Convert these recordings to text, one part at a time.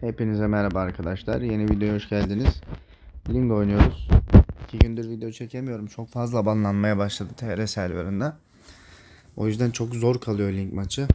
Hepinize merhaba arkadaşlar. Yeni videoya hoş geldiniz. Ling oynuyoruz. İki gündür video çekemiyorum. Çok fazla banlanmaya başladı TR serverında. O yüzden çok zor kalıyor Ling maçı.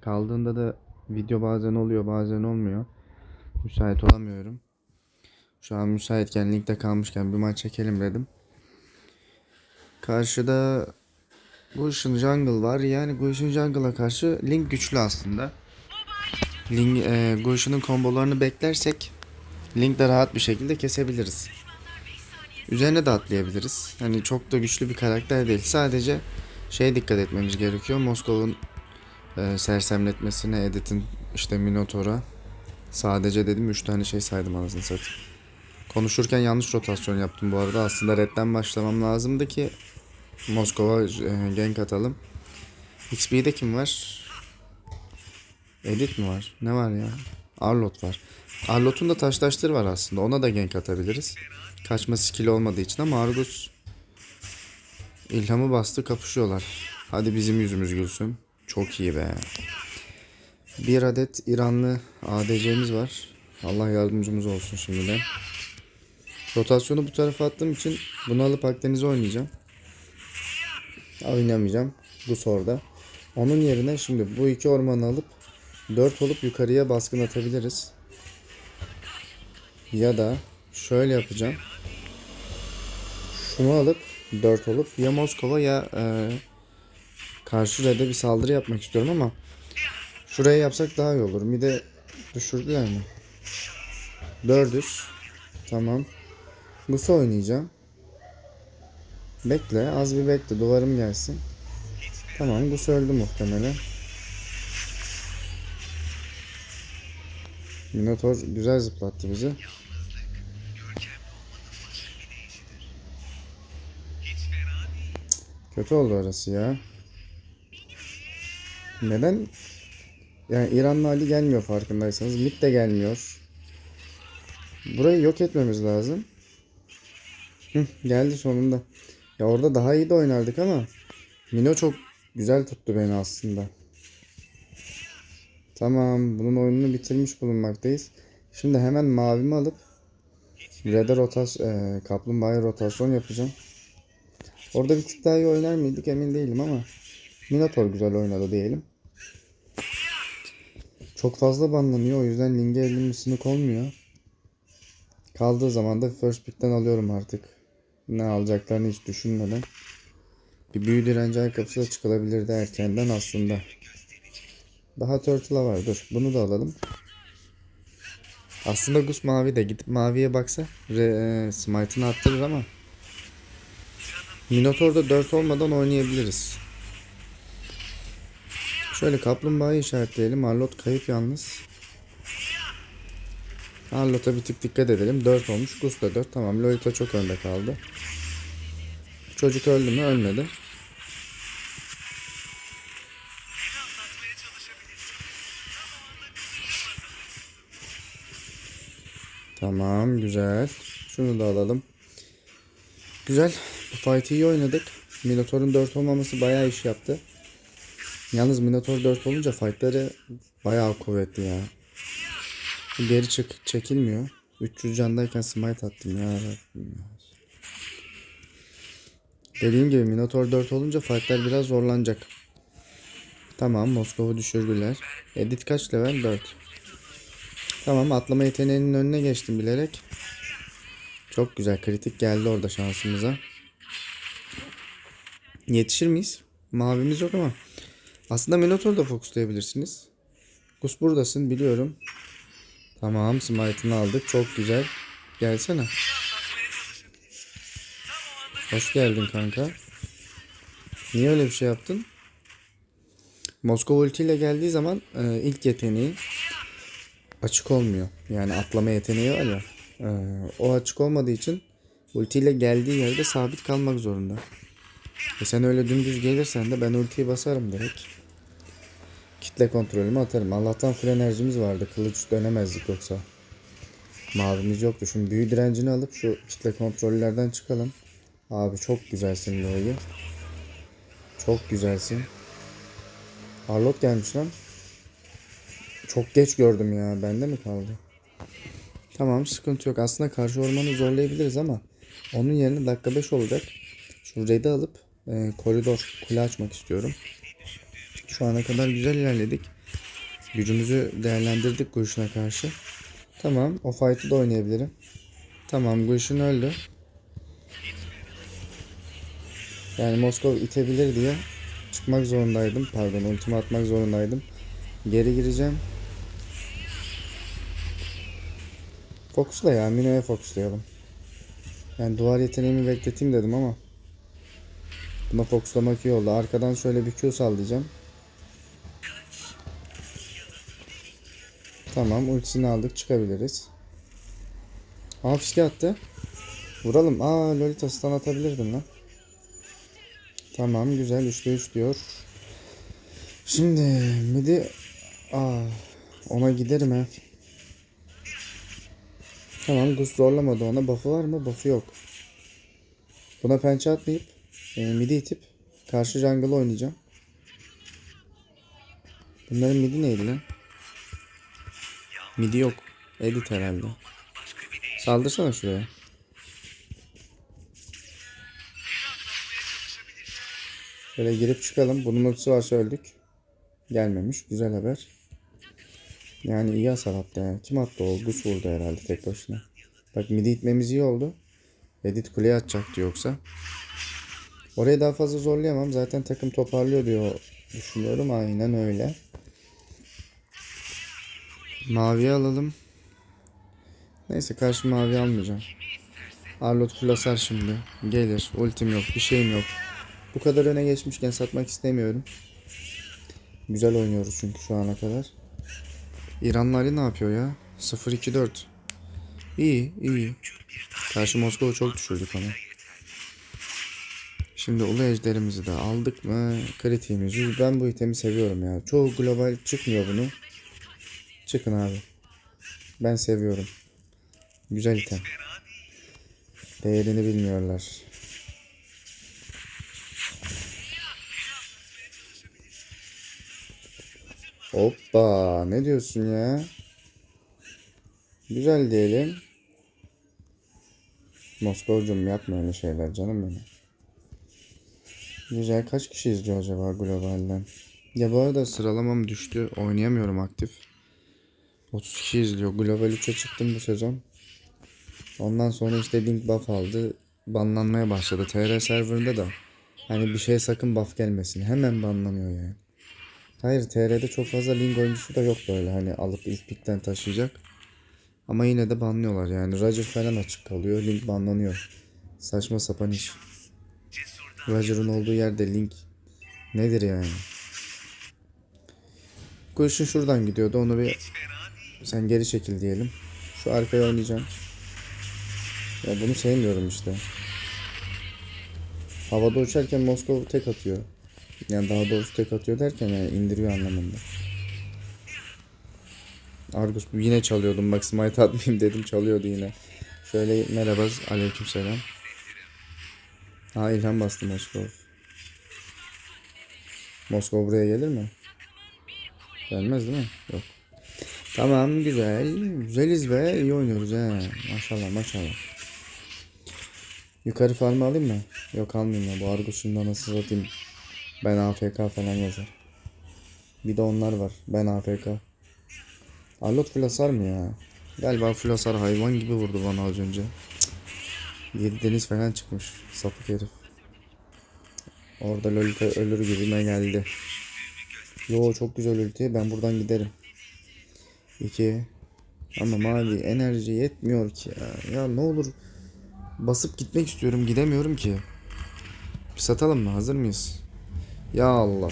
Kaldığında da video bazen oluyor bazen olmuyor. Müsait olamıyorum. Şu an müsaitken Link'te kalmışken bir maç çekelim dedim. Karşıda Gusion Jungle var. Yani Gusion Jungle'a karşı Link güçlü aslında. Link, e, Gush'un kombolarını beklersek Link de rahat bir şekilde kesebiliriz. Üzerine de atlayabiliriz. Hani çok da güçlü bir karakter değil. Sadece şeye dikkat etmemiz gerekiyor. Moskov'un e, sersemletmesine, Edith'in işte Minotaur'a. Sadece dedim 3 tane şey saydım anasını satayım. Konuşurken yanlış rotasyon yaptım bu arada. Aslında redden başlamam lazımdı ki Moskova e, gank atalım. XP'de kim var? Edit mi var? Ne var ya? Arlot var. Arlot'un da taştaşları var aslında. Ona da gank atabiliriz. Kaçma skill olmadığı için ama Argus ilhamı bastı kapışıyorlar. Hadi bizim yüzümüz gülsün. Çok iyi be. Bir adet İranlı ADC'miz var. Allah yardımcımız olsun şimdiden. Rotasyonu bu tarafa attığım için bunu alıp Akdeniz'e oynayacağım. Oynamayacağım. Bu sorda. Onun yerine şimdi bu iki ormanı alıp 4 olup yukarıya baskın atabiliriz. Ya da şöyle yapacağım. Şunu alıp 4 olup ya Moskova ya e, karşı red'e bir saldırı yapmak istiyorum ama şuraya yapsak daha iyi olur. Bir de düşürdüler mi? 400. Tamam. Gusu oynayacağım. Bekle. Az bir bekle. Duvarım gelsin. Tamam. Gus öldü muhtemelen. Minotaur güzel zıplattı bizi. Kötü oldu orası ya. Neden? Yani İranlı Ali gelmiyor farkındaysanız. Mit de gelmiyor. Burayı yok etmemiz lazım. Hı, geldi sonunda. Ya orada daha iyi de oynardık ama Mino çok güzel tuttu beni aslında. Tamam. Bunun oyununu bitirmiş bulunmaktayız. Şimdi hemen mavimi alıp Red'e rotas e, kaplumbağaya rotasyon yapacağım. Orada bir tık daha iyi oynar mıydık emin değilim ama Minotaur güzel oynadı diyelim. Çok fazla banlanıyor o yüzden Ling'e elim sınık olmuyor. Kaldığı zaman da first pick'ten alıyorum artık. Ne alacaklarını hiç düşünmeden. Bir büyü direnci ayakkabısı da çıkılabilirdi erkenden aslında. Daha Turtle'a var. Dur. Bunu da alalım. Aslında Gus mavi de gidip maviye baksa re, e, smite'ını attırır ama Minotaur'da 4 olmadan oynayabiliriz. Şöyle kaplumbağayı işaretleyelim. Arlot kayıp yalnız. Arlot'a bir tık dikkat edelim. 4 olmuş. Gus da 4. Tamam. Lolita çok önde kaldı. Çocuk öldü mü? Ölmedi. Tamam güzel. Şunu da alalım. Güzel. Bu fight'ı iyi oynadık. Minotaur'un 4 olmaması bayağı iş yaptı. Yalnız Minotaur 4 olunca fight'ları bayağı kuvvetli ya. Geri çık çekilmiyor. 300 candayken smite attım ya. Dediğim gibi Minotaur 4 olunca fight'lar biraz zorlanacak. Tamam Moskova'yı düşürdüler. Edit kaç level? 4. Tamam atlama yeteneğinin önüne geçtim bilerek. Çok güzel kritik geldi orada şansımıza. Yetişir miyiz? Mavimiz yok ama. Aslında Minotaur da fokuslayabilirsiniz. Gus buradasın biliyorum. Tamam smite'ını aldık. Çok güzel. Gelsene. Hoş geldin kanka. Niye öyle bir şey yaptın? Moskova ultiyle geldiği zaman e, ilk yeteneği açık olmuyor. Yani atlama yeteneği var ya. e, o açık olmadığı için ultiyle geldiği yerde sabit kalmak zorunda. E sen öyle dümdüz gelirsen de ben ultiyi basarım direkt. Kitle kontrolümü atarım. Allah'tan full enerjimiz vardı. Kılıç dönemezdik yoksa. Mavimiz yoktu. Şimdi büyü direncini alıp şu kitle kontrollerden çıkalım. Abi çok güzelsin Lo'yu. Çok güzelsin. Arlot gelmiş lan. Çok geç gördüm ya. Bende mi kaldı? Tamam sıkıntı yok. Aslında karşı ormanı zorlayabiliriz ama onun yerine dakika 5 olacak. Şu red'i alıp e, koridor kule açmak istiyorum. Şu ana kadar güzel ilerledik. Gücümüzü değerlendirdik Gush'una karşı. Tamam o fight'ı da oynayabilirim. Tamam Gush'un öldü. Yani Moskova itebilir diye çıkmak zorundaydım. Pardon ultimi atmak zorundaydım. Geri gireceğim. Fokusla ya. Mino'ya fokuslayalım. Yani duvar yeteneğimi bekleteyim dedim ama buna fokuslamak iyi oldu. Arkadan şöyle bir Q sallayacağım. Tamam ultisini aldık çıkabiliriz. Aa fiske attı. Vuralım. Aa Lolita stun atabilirdim lan. Tamam güzel 3'te 3 diyor. Şimdi midi Aa, ona giderim ha. Tamam Gus zorlamadı ona. Buff'ı var mı? Buff'ı yok. Buna pençe atmayıp e, midi itip karşı jungle oynayacağım. Bunların midi neydi lan? Midi yok. Edit herhalde. Saldırsana şuraya. Şöyle girip çıkalım. Bunun ultisi varsa öldük. Gelmemiş. Güzel haber. Yani iyi hasar attı ya. Kim attı o? Gus vurdu herhalde tek başına. Bak midi itmemiz iyi oldu. Edit kuleye atacaktı yoksa. Orayı daha fazla zorlayamam. Zaten takım toparlıyor diyor düşünüyorum. Aynen öyle. Mavi alalım. Neyse karşı mavi almayacağım. Arlot flasar şimdi. Gelir. Ultim yok. Bir şeyim yok. Bu kadar öne geçmişken satmak istemiyorum. Güzel oynuyoruz çünkü şu ana kadar. İranlı Ali ne yapıyor ya? 0-2-4. İyi, iyi. Karşı Moskova çok düşürdük onu. Şimdi ulu ejderimizi de aldık mı? Kritiğimizi. Ben bu itemi seviyorum ya. Çoğu global çıkmıyor bunu. Çıkın abi. Ben seviyorum. Güzel item. Değerini bilmiyorlar. Hoppa ne diyorsun ya? Güzel diyelim. Moskovcum yapma öyle şeyler canım benim. Güzel kaç kişi izliyor acaba globalden? Ya bu arada sıralamam düştü. Oynayamıyorum aktif. 30 kişi izliyor. Global 3'e çıktım bu sezon. Ondan sonra işte Link buff aldı. Banlanmaya başladı. TR serverında da. Hani bir şeye sakın buff gelmesin. Hemen banlanıyor yani. Hayır TR'de çok fazla Link oyuncusu da yok böyle hani alıp ilk pikten taşıyacak. Ama yine de banlıyorlar yani. Roger falan açık kalıyor. Link banlanıyor. Saçma sapan iş. Roger'ın olduğu yerde Link nedir yani? Kurşun şuradan gidiyordu. Onu bir sen geri çekil diyelim. Şu arkaya oynayacağım. Ya bunu sevmiyorum işte. Havada uçarken Moskova tek atıyor. Yani daha doğrusu tek atıyor derken yani indiriyor anlamında. Argus yine çalıyordum bak smite atmayayım dedim çalıyordu yine. Şöyle merhaba aleykümselam. Ha ilham bastı Moskova. Moskova buraya gelir mi? Gelmez değil mi? Yok. Tamam güzel. Güzeliz be. iyi oynuyoruz he. Maşallah maşallah. Yukarı farmı alayım mı? Yok almayayım ya. Bu Argus şimdi nasıl satayım. Ben AFK falan yazar. Bir de onlar var. Ben AFK. Arlot flasar mı ya? Galiba flasar hayvan gibi vurdu bana az önce. Yedi deniz falan çıkmış. Sapık herif. Orada Lolita ölür gibime geldi. Yo çok güzel ulti. Ben buradan giderim. İki. Ama mavi enerji yetmiyor ki ya. Ya ne olur basıp gitmek istiyorum. Gidemiyorum ki. Bir satalım mı? Hazır mıyız? Ya Allah.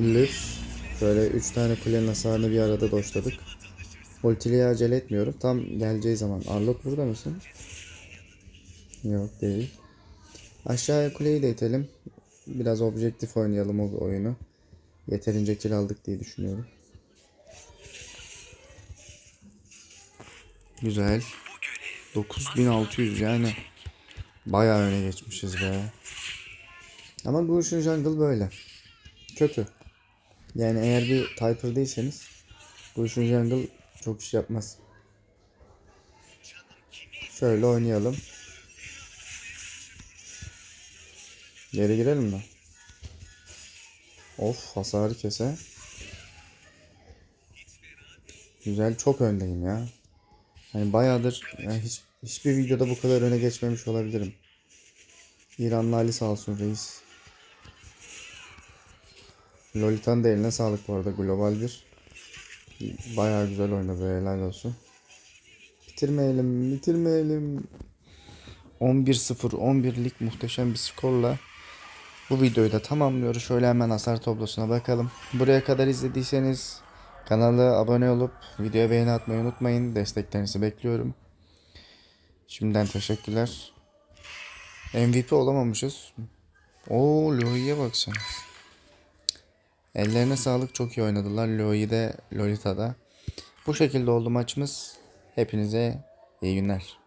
Lüks. Böyle 3 tane kulenin hasarını bir arada doşladık. Ultiliye acele etmiyorum. Tam geleceği zaman. Arlot burada mısın? Yok değil. Aşağıya kuleyi de itelim. Biraz objektif oynayalım o oyunu. Yeterince kill aldık diye düşünüyorum. Güzel. 9600 yani. Bayağı öne geçmişiz be. Ama Gush'un jungle böyle. Kötü. Yani eğer bir Typer değilseniz Gushun Jungle çok iş yapmaz. Şöyle oynayalım. Geri girelim mi? Of hasarı kese. Güzel çok öndeyim ya. Hani bayağıdır yani hiç, hiçbir videoda bu kadar öne geçmemiş olabilirim. İranlı Ali sağ olsun reis. Lolita'nın da eline sağlık bu arada global bir. Bayağı güzel oynadı helal olsun. Bitirmeyelim bitirmeyelim. 11-0 11'lik muhteşem bir skorla bu videoyu da tamamlıyoruz. Şöyle hemen hasar tablosuna bakalım. Buraya kadar izlediyseniz kanala abone olup videoya beğeni atmayı unutmayın. Desteklerinizi bekliyorum. Şimdiden teşekkürler. MVP olamamışız. Oo Loi'ye baksana. Ellerine sağlık çok iyi oynadılar. Loi de Lolita'da. Bu şekilde oldu maçımız. Hepinize iyi günler.